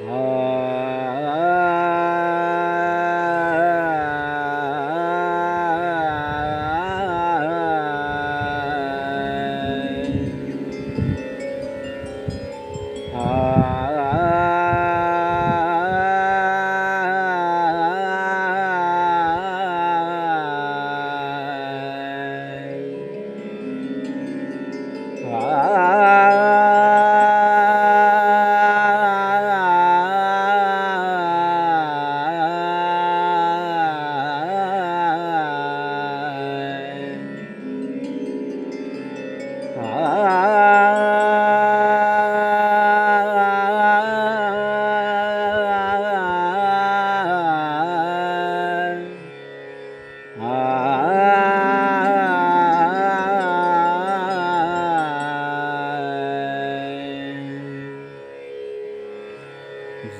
Oh.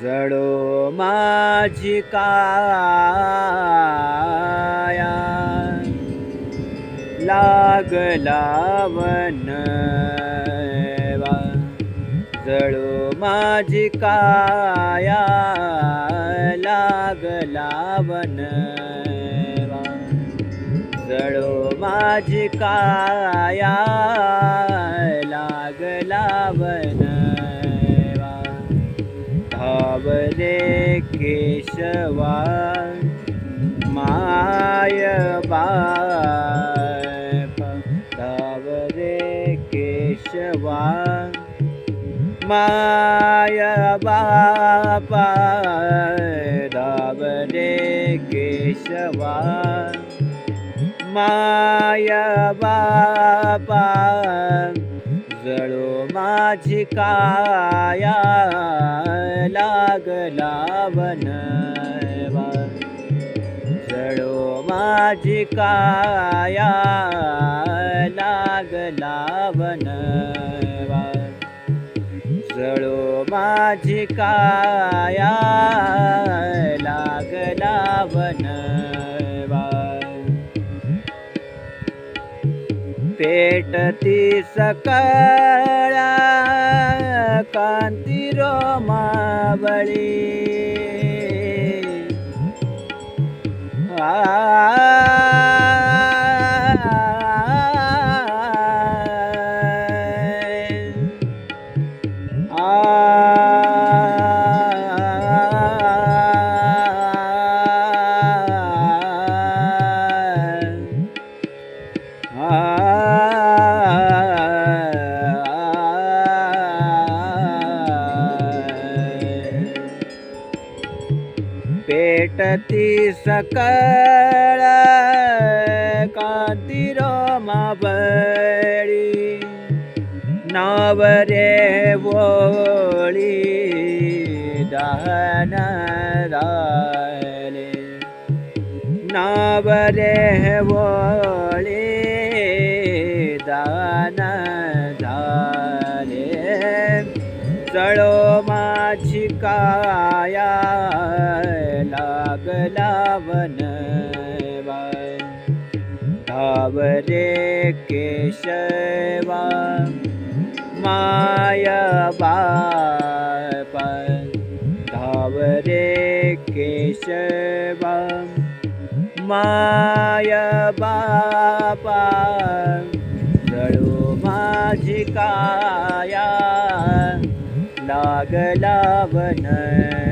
जडो माझी काया लागला वनवा जळो माझी काया लागला वनवा जळो माझी काया लागला वनवा धावले केशवा माया बापा धावले केशवा. माय बापा जळो माझी काया लागला वनवा जळो माझी काया लागला वनवा माझी काया लागला वनवा पेटती सकळा कांती रोमावळी. आ पेटती सकळ कांती रोमावळी नाव रे वोळी दहन राले नाव रे लावन वनवा धावरे केशवा माय बाप धावरे केशवा माय बापा जळू माझी काया लागला वनवा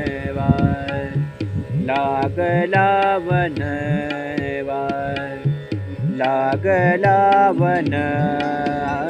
लागला वनवा लागला वनवा